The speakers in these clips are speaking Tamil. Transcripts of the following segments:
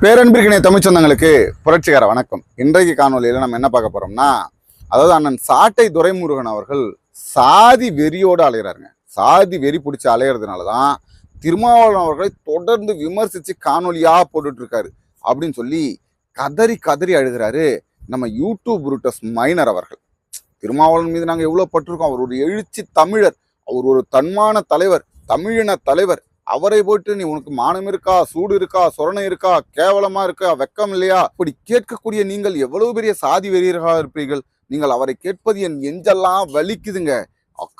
பேரன்பிற்கினை தமிழ் சொந்தங்களுக்கு புரட்சிகர வணக்கம். இன்றைக்கு காணொலியில் நம்ம என்ன பார்க்க போறோம்னா அதாவது அண்ணன் சாட்டை துரைமுருகன் அவர்கள் சாதி வெறியோடு அலையிறாருங்க. சாதி வெறி பிடிச்சி அலையிறதுனால தான் திருமாவளவன் அவர்களை தொடர்ந்து விமர்சித்து காணொலியாக போட்டுட்டு இருக்காரு அப்படின்னு சொல்லி கதறி கதறி அழுகிறாரு நம்ம யூடியூப் புருட்டஸ் மைனர் அவர்கள். திருமாவளவன் மீது நாங்கள் எவ்வளோ பட்டிருக்கோம். அவர் ஒரு எழுச்சி தமிழர். அவர் ஒரு தன்மான தலைவர் தமிழின தலைவர் அவரை போயிட்டு நீ உனக்கு மானம் இருக்கா சூடு இருக்கா சொரணை இருக்கா கேவலமா இருக்கா வெக்கம் இல்லையா? இப்படி கேட்கக்கூடிய நீங்கள் எவ்வளவு பெரிய சாதி வெறியர்களாக இருப்பீர்கள்? நீங்கள் அவரை கேட்பது என் எஞ்செல்லாம் வலிக்குதுங்க.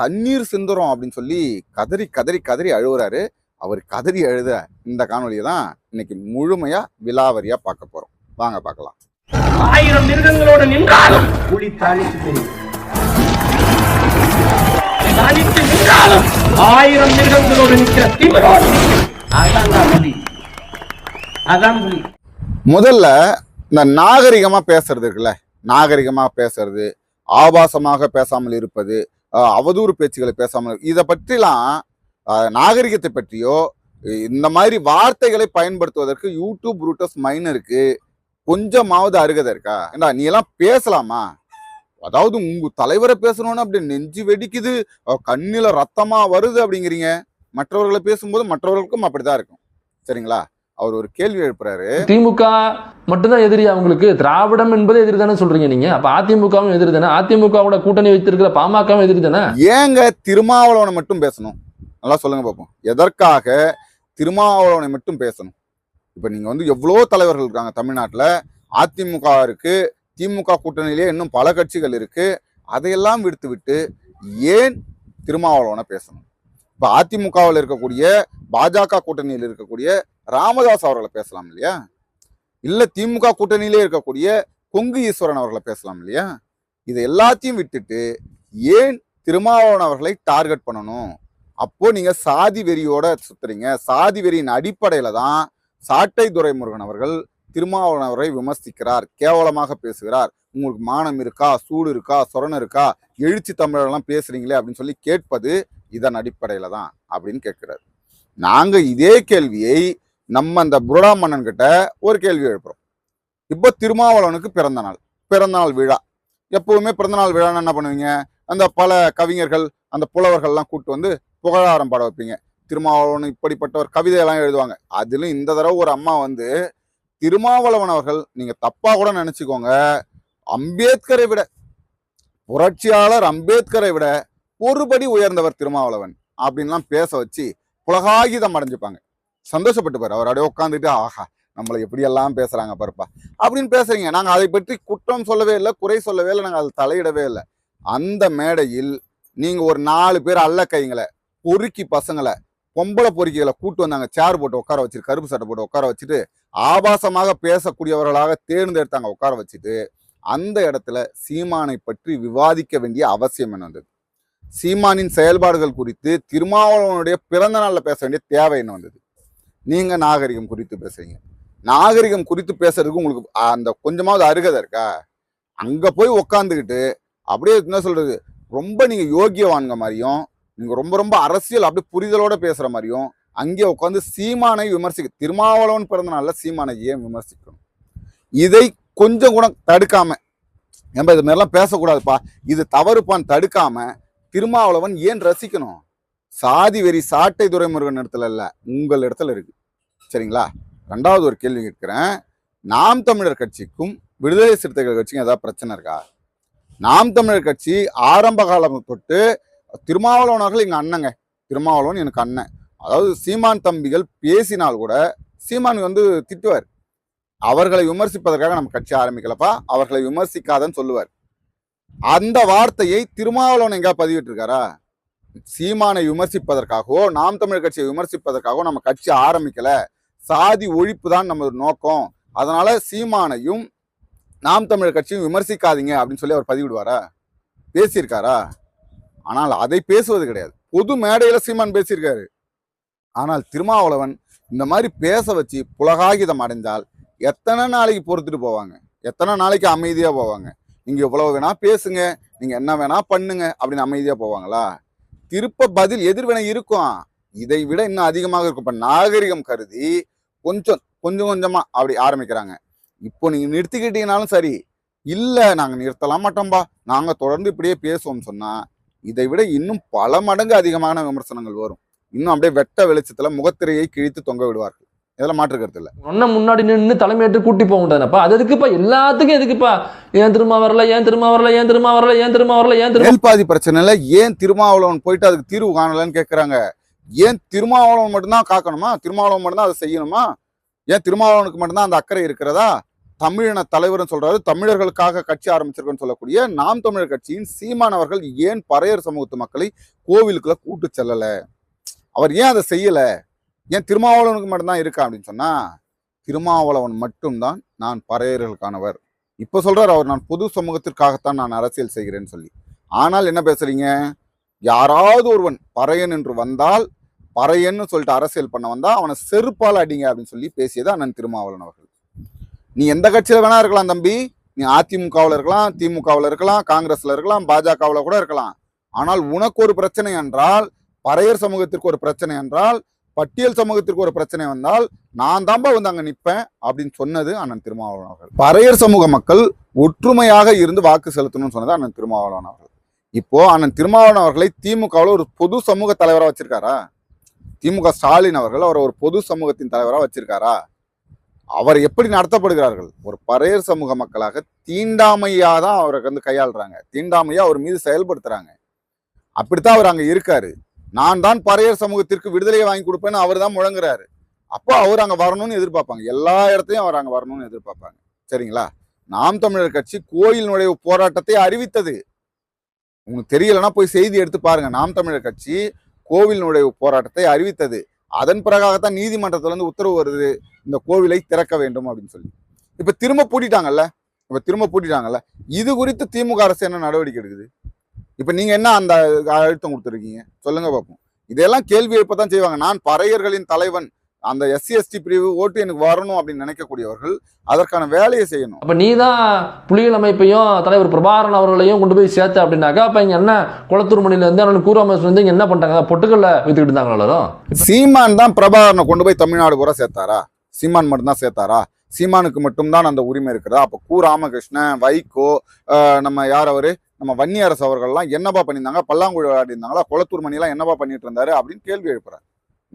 கண்ணீர் சிந்துறோம் அப்படின்னு சொல்லி கதறி கதறி கதறி அழுவுறாரு. அவர் கதறி அழுத இந்த காணொலியை தான் இன்னைக்கு முழுமையா விலாவரியா பார்க்க போறோம். வாங்க பார்க்கலாம். ஆயிரம் மிருகங்களோடு நின்றாலும் புலி தாளிச்சு தெரியும் நின்றாலும் ஆயிரம் மிருகங்களோடு நிற்கிற தீவிரோடு அதான் புலி அதான் புலி முதல்ல இந்த நாகரிகமா பேசுறது இருக்குல்ல? நாகரிகமா பேசுறது ஆபாசமாக பேசாமல் இருப்பது அவதூறு பேச்சுகளை பேசாமல் இதை பற்றிலாம் நாகரிகத்தை பற்றியோ இந்த மாதிரி வார்த்தைகளை பயன்படுத்துவதற்கு யூடியூப் ரூட்டஸ் மைனருக்கு கொஞ்சமாவது அருகதை இருக்கா? ஏண்டா நீ எல்லாம் பேசலாமா? அதாவது உங்க தலைவரை பேசணும்னு அப்படி நெஞ்சு வெடிக்குது கண்ணில ரத்தமா வருது அப்படிங்கிறீங்க. மற்றவர்களை பேசும்போது மற்றவர்களுக்கும் அப்படிதான் இருக்கும். சரிங்களா? அவர் ஒரு கேள்வி எழுப்புறாரு. திமுக மட்டும்தான் எதிரி அவங்களுக்கு. திராவிடம் என்பது எதிரி தானே சொல்றீங்க நீங்க. அப்ப அதிமுகவும் எதிரி தானே. அதிமுகவோட கூட்டணி வைத்திருக்கிற பாமகவும் எதிரி தானே? ஏங்க திருமாவளவனை மட்டும் பேசணும்? நல்லா சொல்லுங்க பார்ப்போம் எதற்காக திருமாவளவனை மட்டும் பேசணும்? இப்போ நீங்க வந்து எவ்வளோ தலைவர்கள் இருக்காங்க தமிழ்நாட்டில். அதிமுக இருக்கு திமுக கூட்டணியிலே இன்னும் பல கட்சிகள் இருக்குது அதையெல்லாம் விடுத்துவிட்டு ஏன் திருமாவளவனை பேசணும்? இப்போ அதிமுகவில் இருக்கக்கூடிய பாஜக கூட்டணியில் இருக்கக்கூடிய ராமதாஸ் அவர்களை பேசலாம் இல்லையா? இல்லை திமுக கூட்டணியிலே இருக்கக்கூடிய கொங்கு ஈஸ்வரன் அவர்களை பேசலாம் இல்லையா? இதை எல்லாத்தையும் விட்டுட்டு ஏன் திருமாவளவன் அவர்களை டார்கெட் பண்ணணும்? அப்போ நீங்க சாதி வெறியோட சுத்துறீங்க. சாதி வெறியின் அடிப்படையில தான் சாட்டை துரைமுருகன் அவர்கள் திருமாவளவரை அவரை விமர்சிக்கிறார் கேவலமாக பேசுகிறார். உங்களுக்கு மானம் இருக்கா? சூடு இருக்கா? சொரணம் இருக்கா? எழுச்சி தமிழரெல்லாம் பேசுறீங்களே அப்படின்னு சொல்லி கேட்பது இதன் அடிப்படையில் தான் அப்படின்னு கேட்கிறார். நாங்கள் இதே கேள்வியை நம்ம அந்த புரடா மன்னன் கிட்ட ஒரு கேள்வி எழுப்புறோம். இப்போ திருமாவளவனுக்கு பிறந்த நாள் பிறந்த நாள் விழா. எப்பவுமே பிறந்தநாள் விழான்னு என்ன பண்ணுவீங்க? அந்த பல கவிஞர்கள் அந்த புலவர்கள்லாம் கூப்பிட்டு வந்து புகழாரம் பாட வைப்பீங்க. திருமாவளவன் இப்படிப்பட்டவர் கவிதையெல்லாம் எழுதுவாங்க. அதிலும் இந்த தடவை ஒரு அம்மா வந்து திருமாவளவன் அவர்கள் நீங்கள் தப்பாக கூட நினச்சிக்கோங்க. அம்பேத்கரை விட புரட்சியாளர் அம்பேத்கரை விட ஒருபடி உயர்ந்தவர் திருமாவளவன் அப்படின்லாம் பேச வச்சு புலகாகிதம் அடைஞ்சுப்பாங்க. சந்தோஷப்பட்டுப்பார் அவர் அப்படியே உட்காந்துட்டு ஆஹா நம்மளை எப்படியெல்லாம் பேசுகிறாங்க பருப்பா அப்படின்னு பேசுறீங்க. நாங்கள் அதை பற்றி குற்றம் சொல்லவே இல்லை குறை சொல்லவே இல்லை நாங்கள் அதை தலையிடவே இல்லை. அந்த மேடையில் நீங்கள் ஒரு நாலு பேர் அல்ல கைங்களை பொறுக்கி பசங்களை பொம்பளை பொறுக்கிகளை கூட்டு வந்தாங்க. சேர் போட்டு உட்கார வச்சுட்டு கருப்பு சட்டை போட்டு உட்கார வச்சுட்டு ஆபாசமாக பேசக்கூடியவர்களாக தேர்ந்தெடுத்தாங்க உட்கார வச்சுட்டு அந்த இடத்துல சீமானை பற்றி விவாதிக்க வேண்டிய அவசியம் என்ன வந்தது? சீமானின் செயல்பாடுகள் குறித்து திருமாவளவனுடைய பிறந்த நாளில் பேச வேண்டிய தேவை என்ன வந்தது? நீங்கள் நாகரிகம் குறித்து பேசுறீங்க. நாகரிகம் குறித்து பேசுறதுக்கு உங்களுக்கு அந்த கொஞ்சமாவது அருகதை இருக்கா? அங்கே போய் உக்காந்துக்கிட்டு அப்படியே என்ன சொல்கிறது ரொம்ப நீங்கள் யோகியவான்க மாதிரியும் நீங்கள் ரொம்ப ரொம்ப அரசியல் அப்படியே புரிதலோட பேசுகிற மாதிரியும் அங்கே உட்காந்து சீமானை விமர்சிக்க திருமாவளவன் பிறந்த நாளில் சீமானை ஏன் விமர்சிக்கணும்? இதை கொஞ்சம் கூட தடுக்காம ஏன்பா இது மாதிரிலாம் பேசக்கூடாதுப்பா. இது தவறுப்பான்னு தடுக்காம திருமாவளவன் ஏன் ரசிக்கணும்? சாதி வெறி சாட்டை துரைமுருகன் இடத்துல இல்லை உங்கள் இடத்துல இருக்கு. சரிங்களா? ரெண்டாவது ஒரு கேள்வி கேட்கிறேன். நாம் தமிழர் கட்சிக்கும் விடுதலை சிறுத்தைகள் கட்சிக்கும் ஏதாவது பிரச்சனை இருக்கா? நாம் தமிழர் கட்சி ஆரம்ப காலம் தொட்டு திருமாவளவன் அவர்கள் அண்ணங்க. திருமாவளவன் எனக்கு அண்ணன். அதாவது சீமான் தம்பிகள் பேசினால் கூட சீமான் வந்து திட்டுவார். அவர்களை விமர்சிப்பதற்காக நம்ம கட்சி ஆரம்பிக்கலப்பா அவர்களை விமர்சிக்காதன்னு சொல்லுவார். அந்த வார்த்தையை திருமாவளவன் எங்கேயா பதிவிட்டிருக்காரா? சீமானை விமர்சிப்பதற்காகவோ நாம் தமிழ் கட்சியை விமர்சிப்பதற்காகவோ நம்ம கட்சி ஆரம்பிக்கல. சாதி ஒழிப்பு தான் நம்ம நோக்கம். அதனால சீமானையும் நாம் தமிழ் கட்சியும் விமர்சிக்காதீங்க அப்படின்னு சொல்லி அவர் பதிவிடுவாரா? பேசியிருக்காரா? ஆனால் அதை பேசுவது கிடையாது. பொது மேடையில் சீமான் பேசியிருக்காரு. ஆனால் திருமாவளவன் இந்த மாதிரி பேச வச்சு புலகாகிதம் அடைந்தால் எத்தனை நாளைக்கு பொறுத்துட்டு போவாங்க? எத்தனை நாளைக்கு அமைதியாக போவாங்க? நீங்கள் எவ்வளவு வேணா பேசுங்க நீங்கள் என்ன வேணா பண்ணுங்க அப்படின்னு அமைதியாக போவாங்களா? திருப்ப பதில் எதிர்வினை இருக்கும். இதை விட இன்னும் அதிகமாக இருக்கும். இப்போ நாகரிகம் கருதி கொஞ்சம் கொஞ்சம் கொஞ்சமாக அப்படி ஆரம்பிக்கிறாங்க. இப்போ நீங்கள் நிறுத்திக்கிட்டீங்கனாலும் சரி. இல்லை நாங்கள் நிறுத்தலாம் மாட்டோம்பா. நாங்கள் தொடர்ந்து இப்படியே பேசுவோம் சொன்னால் இதை விட இன்னும் பல மடங்கு அதிகமான விமர்சனங்கள் வரும். இன்னும் அப்படியே வெட்ட வெளிச்சத்துல முகத்திரையை கிழித்து தொங்க விடுவார்கள். இதெல்லாம் மாற்று கருத்து இல்ல. ஒன்ன முன்னாடி நின்று தலைமையேற்று கூட்டி போக முடியாதுப்பா அது எதுக்குப்பா? எல்லாத்துக்கும் எதுக்குப்பா? ஏன் திரும்ப வரல? ஏன் திரும்ப வரல? ஏன் திரும்ப வரல? ஏன் திரும்ப வரல? ஏன் திரும்ப மேல்பாதி பிரச்சனைல ஏன் திருமாவளவன் போயிட்டு அதுக்கு தீர்வு காணலன்னு கேக்குறாங்க? ஏன் திருமாவளவன் மட்டும்தான் காக்கணுமா? திருமாவளவன் மட்டும்தான் அதை செய்யணுமா? ஏன் திருமாவளவனுக்கு மட்டும்தான் அந்த அக்கறை இருக்கிறதா? தமிழின தலைவர்னு சொல்றாரு. தமிழர்களுக்காக கட்சி ஆரம்பிச்சிருக்கோன்னு சொல்லக்கூடிய நாம் தமிழர் கட்சியின் சீமானவர்கள் ஏன் பறையர் சமூகத்து மக்களை கோவிலுக்குள்ள கூட்டு செல்லல? அவர் ஏன் அதை செய்யல? ஏன் திருமாவளவனுக்கு மட்டும்தான் இருக்கா அப்படின்னு சொன்னா திருமாவளவன் மட்டும்தான் நான் பறையர்களுக்கானவர் இப்ப சொல்றாரு அவர் நான் பொது சமூகத்திற்காகத்தான் நான் அரசியல் செய்கிறேன்னு சொல்லி. ஆனால் என்ன பேசுறீங்க? யாராவது ஒருவன் பறையன் என்று வந்தால் பறையன்னு சொல்லிட்டு அரசியல் பண்ண வந்தா அவனை செருப்பால் அடிங்க அப்படின்னு சொல்லி பேசியது அண்ணன் திருமாவளவன் அவர்கள். நீ எந்த கட்சியில் வேணா இருக்கலாம் தம்பி. நீ அதிமுகவில் இருக்கலாம் திமுகவில் இருக்கலாம் காங்கிரஸ்ல இருக்கலாம் பாஜகவில் கூட இருக்கலாம். ஆனால் உனக்கு ஒரு பிரச்சனை என்றால் பறையர் சமூகத்திற்கு ஒரு பிரச்சனை என்றால் பட்டியல் சமூகத்திற்கு ஒரு பிரச்சனை வந்தால் நான் தான்பா வந்து அங்கே நிற்பேன் அப்படின்னு சொன்னது அண்ணன் திருமாவளவன் அவர்கள். பறையர் சமூக மக்கள் ஒற்றுமையாக இருந்து வாக்கு செலுத்தணும்னு சொன்னது அண்ணன் திருமாவளவன் அவர்கள். இப்போ அண்ணன் திருமாவளவன் அவர்களை திமுகவில் ஒரு பொது சமூக தலைவராக வச்சிருக்காரா? திமுக ஸ்டாலின் அவர்கள் அவர் ஒரு பொது சமூகத்தின் தலைவராக வச்சிருக்காரா? அவர் எப்படி நடத்தப்படுகிறார்கள்? ஒரு பறையர் சமூக மக்களாக தீண்டாமையாக தான் அவரை வந்து கையாளுறாங்க. தீண்டாமையாக அவர் மீது செயல்படுத்துகிறாங்க அப்படித்தான் அவர் அங்கே இருக்காரு. நான் தான் பறையர் சமூகத்திற்கு விடுதலையை வாங்கி கொடுப்பேன்னு அவர் தான் முழங்குறாரு. அப்போ அவர் அங்கே வரணும்னு எதிர்பார்ப்பாங்க. எல்லா இடத்தையும் அவர் அங்கே வரணும்னு எதிர்பார்ப்பாங்க. சரிங்களா? நாம் தமிழர் கட்சி கோயில் நுழைவு போராட்டத்தை அறிவித்தது. உங்களுக்கு தெரியலன்னா போய் செய்தி எடுத்து பாருங்க. நாம் தமிழர் கட்சி கோவில் நுழைவு போராட்டத்தை அறிவித்தது. அதன் பிறகாகத்தான் நீதிமன்றத்துல இருந்து உத்தரவு வருது இந்த கோவிலை திறக்க வேண்டும் அப்படின்னு சொல்லி. இப்போ திரும்ப பூட்டிட்டாங்கல்ல? இப்போ திரும்ப பூட்டிட்டாங்கல்ல? இது குறித்து திமுக அரசு என்ன நடவடிக்கை எடுக்குது? இப்போ நீங்கள் என்ன அந்த அழுத்தம் கொடுத்துருக்கீங்க? சொல்லுங்கள் பார்ப்போம் இதெல்லாம் கேள்வி எழுப்பதான் செய்வாங்க. நான் பறையர்களின் தலைவன் அந்த எஸ்சி எஸ்டி பிரிவு ஓட்டு எனக்கு வரணும் அப்படின்னு நினைக்கக்கூடியவர்கள் அதற்கான வேலையை செய்யணும். அப்ப நீ தான் புலிகள் அமைப்பையும் தலைவர் பிரபாகரன் அவர்களையும் கொண்டு போய் சேர்த்த அப்படின்னாக்கா அப்ப இங்க என்ன? குளத்தூர் மணில இருந்து அவனுக்கு கூறாமஸ் வந்து இங்க என்ன பண்ணிட்டாங்க பொட்டுக்கல்ல வித்துக்கிட்டு இருந்தாங்களா சீமான் தான் பிரபாகரனை கொண்டு போய் தமிழ்நாடு பூரா சேர்த்தாரா? சீமான் மட்டும்தான் சேர்த்தாரா? சீமானுக்கு மட்டும்தான் அந்த உரிமை இருக்கிறதா அப்ப கு ராமகிருஷ்ணன் வைகோ நம்ம யார் அவரு? நம்ம வன்னியரசு அவர்கள்லாம் என்னப்பா பண்ணியிருந்தாங்க? பல்லாங்குழி விளையாடி இருந்தாங்களா குளத்தூர் மணிலாம் என்னப்பா பண்ணிட்டு இருந்தாரு? அப்படின்னு கேள்வி எழுப்புறாரு.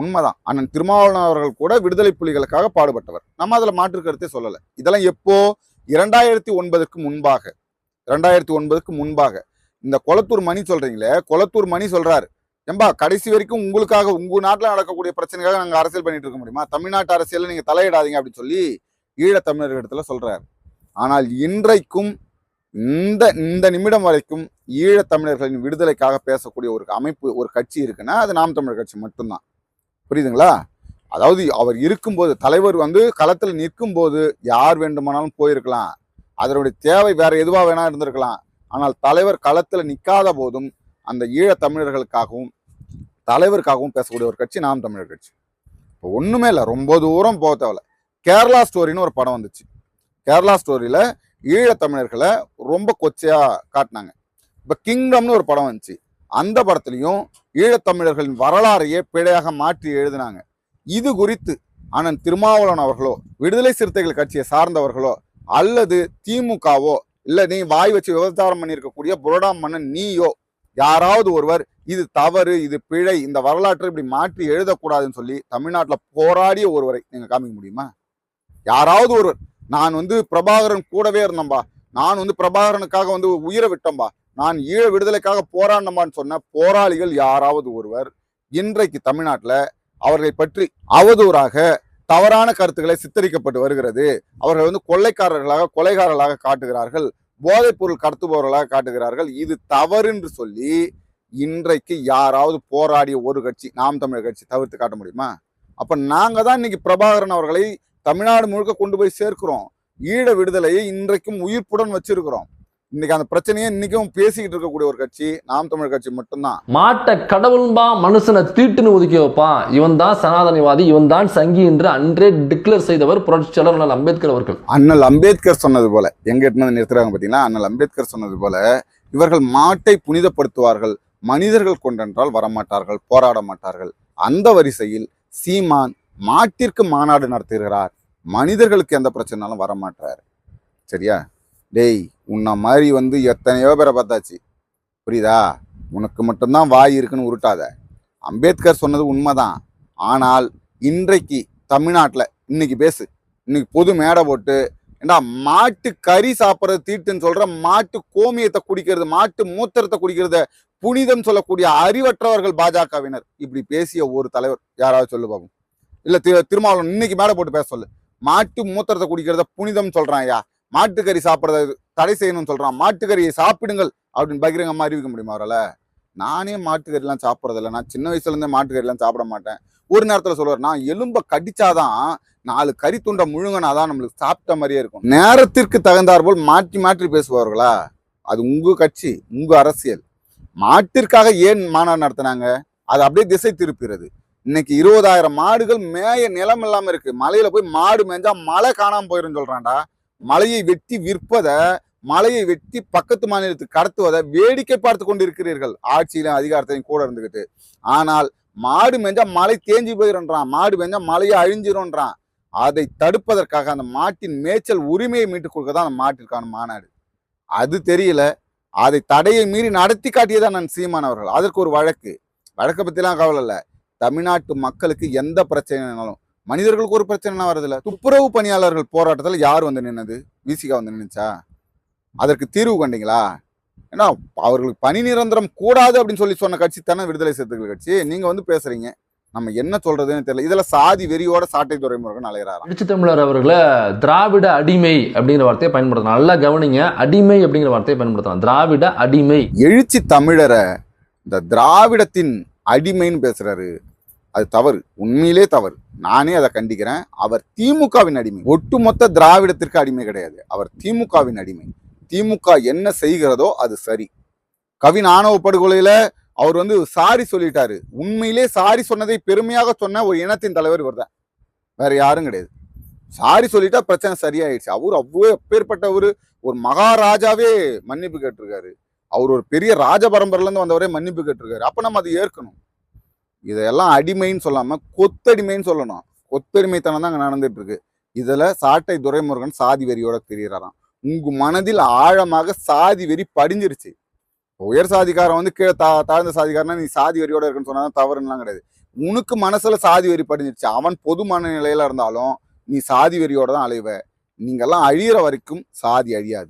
உண்மைதான். அண்ணன் திருமாவளவன் அவர்கள் கூட விடுதலை புலிகளுக்காக பாடுபட்டவர். நம்ம அதில் மாற்று கருத்தே சொல்லலை. இதெல்லாம் எப்போ? இரண்டாயிரத்தி ஒன்பதுக்கு முன்பாக. இரண்டாயிரத்தி ஒன்பதுக்கு முன்பாக. இந்த குளத்தூர் மணி சொல்றீங்களே? குளத்தூர் மணி சொல்றாரு. ஏம்பா கடைசி வரைக்கும் உங்களுக்காக உங்க நாட்டில் நடக்கக்கூடிய பிரச்சனைக்காக நாங்கள் அரசியல் பண்ணிட்டு இருக்க முடியுமா? தமிழ்நாட்டு அரசியலில் நீங்கள் தலையிடாதீங்க அப்படின்னு சொல்லி ஈழத்தமிழர்களிடத்துல சொல்றாரு. ஆனால் இன்றைக்கும் இந்த இந்த நிமிடம் வரைக்கும் ஈழத்தமிழர்களின் விடுதலைக்காக பேசக்கூடிய ஒரு அமைப்பு ஒரு கட்சி இருக்குன்னா அது நாம் தமிழர் கட்சி மட்டும்தான். புரியுதுங்களா? அதாவது அவர் இருக்கும்போது தலைவர் வந்து களத்தில் நிற்கும் போது யார் வேண்டுமானாலும் போயிருக்கலாம். அதனுடைய தேவை வேற எதுவாக வேணா இருந்திருக்கலாம். ஆனால் தலைவர் களத்தில் நிற்காத போதும் அந்த ஈழத் தமிழர்களுக்காகவும் தலைவருக்காகவும் பேசக்கூடிய ஒரு கட்சி நாம் தமிழர் கட்சி. இப்போ ஒன்றுமே இல்லை ரொம்ப தூரம் போக தேவையில்ல. கேரளா ஸ்டோரின்னு ஒரு படம் வந்துச்சு. கேரளா ஸ்டோரியில் ஈழத் தமிழர்களை ரொம்ப கொச்சையாக காட்டினாங்க. இப்போ கிங்டம்னு ஒரு படம் வந்துச்சு. அந்த படத்துலையும் ஈழத்தமிழர்களின் வரலாறையே பிழையாக மாற்றி எழுதினாங்க. இது குறித்து அண்ணன் திருமாவளவன் அவர்களோ விடுதலை சிறுத்தைகள் கட்சியை சார்ந்தவர்களோ அல்லது திமுகவோ இல்லை நீ வாய் வச்சு விவசாரம் பண்ணியிருக்கக்கூடிய புரோடா மன்னன் நீயோ யாராவது ஒருவர் இது தவறு இது பிழை இந்த வரலாற்றை இப்படி மாற்றி எழுதக்கூடாதுன்னு சொல்லி தமிழ்நாட்டில் போராடிய ஒருவரை நீங்கள் காமிக்க முடியுமா? யாராவது ஒருவர் நான் வந்து பிரபாகரன் கூடவே இருந்தேன்பா நான் வந்து பிரபாகரனுக்காக வந்து உயிரை விட்டோம்பா நான் ஈழ விடுதலைக்காக போராடினமான்னு சொன்ன போராளிகள் யாராவது ஒருவர் இன்றைக்கு தமிழ்நாட்டில் அவர்களை பற்றி அவதூறாக தவறான கருத்துக்களை சித்தரிக்கப்பட்டு வருகிறது. அவர்கள் வந்து கொள்ளைக்காரர்களாக கொலைகாரர்களாக காட்டுகிறார்கள். போதைப்பொருள் கடத்துபவர்களாக காட்டுகிறார்கள். இது தவறு என்று சொல்லி இன்றைக்கு யாராவது போராடிய ஒரு கட்சி நாம் தமிழர் கட்சி தவிர்த்து காட்ட முடியுமா? அப்போ நாங்கள் தான் இன்னைக்கு பிரபாகரன் அவர்களை தமிழ்நாடு முழுக்க கொண்டு போய் சேர்க்கிறோம். ஈழ விடுதலையை இன்றைக்கும் உயிர்ப்புடன் வச்சிருக்கிறோம். இன்னைக்கு அந்த பிரச்சனையை இன்னைக்கும் பேசிக்கிட்டு இருக்கக்கூடிய ஒரு கட்சி நாம் தமிழர் கட்சி மட்டும்தான். மாட்ட கடவுள்பா மனுஷனை தீட்டுன்னு ஒதுக்கி வைப்பான் இவன் தான் சனாதனவாதி இவன் தான் சங்கி என்று அன்றே டிக்ளேர் செய்தவர் புரட்சியாளர் அண்ணல் அம்பேத்கர் அவர்கள். அண்ணல் அம்பேத்கர் சொன்னது போல எங்க எட்டுனது நிறுத்துறாங்க பாத்தீங்களா? அண்ணல் அம்பேத்கர் சொன்னது போல இவர்கள் மாட்டை புனிதப்படுத்துவார்கள் மனிதர்கள் கொண்டென்றால் வரமாட்டார்கள் போராட மாட்டார்கள். அந்த வரிசையில் சீமான் மாட்டிற்கு மாநாடு நடத்துகிறார். மனிதர்களுக்கு எந்த பிரச்சனைனாலும் வர மாட்டாரு சரியா? டேய் உன்னை மாதிரி வந்து எத்தனையோ பேரை பார்த்தாச்சு. புரியுதா? உனக்கு மட்டும்தான் வாய் இருக்குன்னு உருட்டாத. அம்பேத்கர் சொன்னது உண்மைதான். ஆனால் இன்றைக்கு தமிழ்நாட்டில் இன்னைக்கு பேசு. இன்னைக்கு பொது மேடை போட்டு ஏண்டா மாட்டு கறி சாப்பிட்றது தீட்டுன்னு சொல்ற மாட்டு கோமியத்தை குடிக்கிறது மாட்டு மூத்திரத்தை குடிக்கிறத புனிதம் சொல்லக்கூடிய அறிவற்றவர்கள் பாஜகவினர். இப்படி பேசிய ஒரு தலைவர் யாராவது சொல்லு பாப்போம் இல்லை திரு திருமாவளவன் இன்னைக்கு மேடை போட்டு பேச சொல்லு. மாட்டு மூத்திரத்தை குடிக்கிறத புனிதம் சொல்றான் ஐயா. மாட்டுக்கறி சாப்பிட்றத தடை செய்யணும்னு சொல்கிறான் மாட்டுக்கறியை சாப்பிடுங்கள் அப்படின்னு பகிரங்கமாக அறிவிக்க முடியுமா அவரால்? நானே மாட்டுக்கறிலாம் சாப்பிட்றதில்ல. நான் சின்ன வயசுலேருந்தே மாட்டுக்கறிலாம் சாப்பிட மாட்டேன். ஒரு நேரத்தில் சொல்லுவார் நான் எலும்ப கடிச்சாதான் நாலு கறி துண்டை முழுங்கினாதான் நம்மளுக்கு சாப்பிட்ட மாதிரியே இருக்கும். நேரத்திற்கு தகுந்தாற்போல் மாற்றி மாற்றி பேசுவார்களா? அது உங்க கட்சி உங்கள் அரசியல். மாட்டிற்காக ஏன் மாநாடு நடத்தினாங்க? அது அப்படியே திசை திருப்புகிறது. இன்னைக்கு இருபதாயிரம் மாடுகள் மேய நிலம் இல்லாமல் இருக்கு. மலையில போய் மாடு மேய்ஞ்சா மழை காணாமல் போயிரும் சொல்றான்டா. மலையை வெட்டி விற்பதை மலையை வெட்டி பக்கத்து மாநிலத்துக்கு கடத்துவதை வேடிக்கை பார்த்து கொண்டு இருக்கிறீர்கள் ஆட்சியிலும் அதிகாரத்தையும் கூட இருந்துக்கிட்டு ஆனால் மாடு மெஞ்சா மலை தேஞ்சி போயிடும்ன்றான். மாடு மெஞ்சா மலையை அழிஞ்சிரும்ன்றான் அதை தடுப்பதற்காக அந்த மாட்டின் மேய்ச்சல் உரிமையை மீட்டுக் கொடுக்க தான் அந்த மாட்டிற்கான மாநாடு. அது தெரியல. அதை தடையை மீறி நடத்தி காட்டியதான் நான் சீமானவர்கள் அதற்கு ஒரு வழக்கு. வழக்கை பற்றிலாம் கவலை இல்லை. தமிழ்நாட்டு மக்களுக்கு எந்த பிரச்சனைனாலும் மனிதர்களுக்கு ஒரு பிரச்சனை வரதில்ல துப்புரவு பணியாளர்கள் போராட்டத்தில் யார் வந்து நின்னது? விசிகா வந்து நின்னுச்சா? அதற்கு தீர்வு கண்டீங்களா? ஏன்னா அவர்களுக்கு பணி நிரந்தரம் கூடாது அப்படின்னு சொல்லி சொன்ன கட்சி தானே விடுதலை சிறுத்தைகள் கட்சி. நீங்க வந்து பேசுறீங்க. நம்ம என்ன சொல்றதுன்னு தெரியல. இதுல சாதி வெறியோட சாட்டை துறைமுருகன் அலைகிறாராம் அடிச்சு தமிழர் அவர்களை திராவிட அடிமை அப்படிங்கிற வார்த்தையை பயன்படுத்தலாம். நல்லா கவனிங்க. அடிமை அப்படிங்கிற வார்த்தையை பயன்படுத்தலாம். திராவிட அடிமை. எழுச்சி தமிழரை இந்த திராவிடத்தின் அடிமைன்னு பேசுறாரு. அது தவறு. உண்மையிலே தவறு. நானே அதை கண்டிக்கிறேன். அவர் திமுகவின் அடிமை. ஒட்டுமொத்த திராவிடத்திற்கு அடிமை கிடையாது. அவர் திமுகவின் அடிமை. திமுக என்ன செய்கிறதோ அது சரி. கவின் ஆணவ படுகொலையில அவர் வந்து சாரி சொல்லிட்டாரு. உண்மையிலே சாரி சொன்னதை பெருமையாக சொன்ன ஒரு இனத்தின் தலைவர் இவர்தான் வேற யாரும் கிடையாது. சாரி சொல்லிட்டா பிரச்சனை சரியாயிடுச்சு. அவர் அவ்வளோ எப்பேற்பட்டவர் ஒரு மகாராஜாவே மன்னிப்பு கேட்டிருக்காரு. அவர் ஒரு பெரிய ராஜ பரம்பரையிலேருந்து வந்தவரே மன்னிப்பு கேட்டிருக்காரு. அப்போ நம்ம அதை ஏற்கணும். இதெல்லாம் அடிமைன்னு சொல்லாமல் கொத்தடிமைன்னு சொல்லணும். கொத்தடிமைத்தனம் தான் அங்கே நடந்துட்டு இருக்கு சாட்டை துரைமுருகன் சாதி வெறியோட தெரிகிறாராம் உங்கள் மனதில் ஆழமாக சாதி வெறி படிஞ்சிருச்சு. உயர் சாதிக்காரன் வந்து கீழே தா தாழ்ந்த சாதிக்காரனா நீ சாதி வெறியோட இருக்குன்னு சொன்னா தவறுலாம் கிடையாது. உனக்கு மனசில் சாதி வெறி படிஞ்சிருச்சு. அவன் பொது மனநிலையில இருந்தாலும் நீ சாதி வெறியோட தான் அலைவ. நீங்கெல்லாம் அழியிற வரைக்கும் சாதி அழியாது.